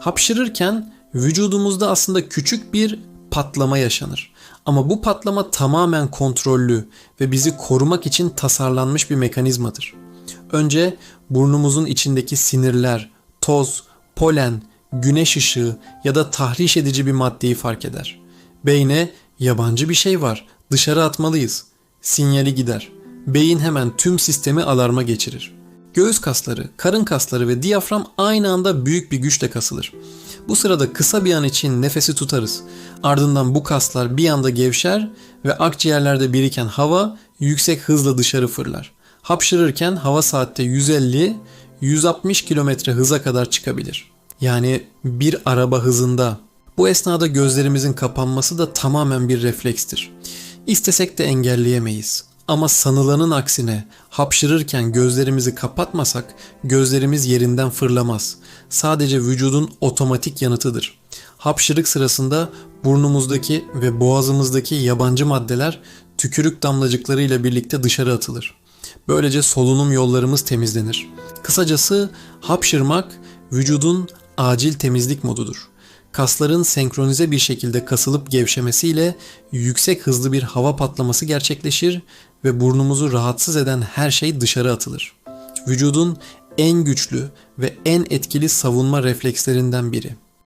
Hapşırırken vücudumuzda aslında küçük bir patlama yaşanır. Ama bu patlama tamamen kontrollü ve bizi korumak için tasarlanmış bir mekanizmadır. Önce burnumuzun içindeki sinirler, toz, polen, güneş ışığı ya da tahriş edici bir maddeyi fark eder. Beyne yabancı bir şey var, dışarı atmalıyız. Sinyali gider. Beyin hemen tüm sistemi alarma geçirir. Göğüs kasları, karın kasları ve diyafram aynı anda büyük bir güçle kasılır. Bu sırada kısa bir an için nefesi tutarız. Ardından bu kaslar bir anda gevşer ve akciğerlerde biriken hava yüksek hızla dışarı fırlar. Hapşırırken hava saatte 150-160 km hıza kadar çıkabilir. Yani bir araba hızında. Bu esnada gözlerimizin kapanması da tamamen bir reflekstir. İstesek de engelleyemeyiz. Ama sanılanın aksine hapşırırken gözlerimizi kapatmasak gözlerimiz yerinden fırlamaz. Sadece vücudun otomatik yanıtıdır. Hapşırık sırasında burnumuzdaki ve boğazımızdaki yabancı maddeler tükürük damlacıklarıyla birlikte dışarı atılır. Böylece solunum yollarımız temizlenir. Kısacası hapşırmak vücudun acil temizlik modudur. Kasların senkronize bir şekilde kasılıp gevşemesiyle yüksek hızlı bir hava patlaması gerçekleşir ve burnumuzu rahatsız eden her şey dışarı atılır. Vücudun en güçlü ve en etkili savunma reflekslerinden biri.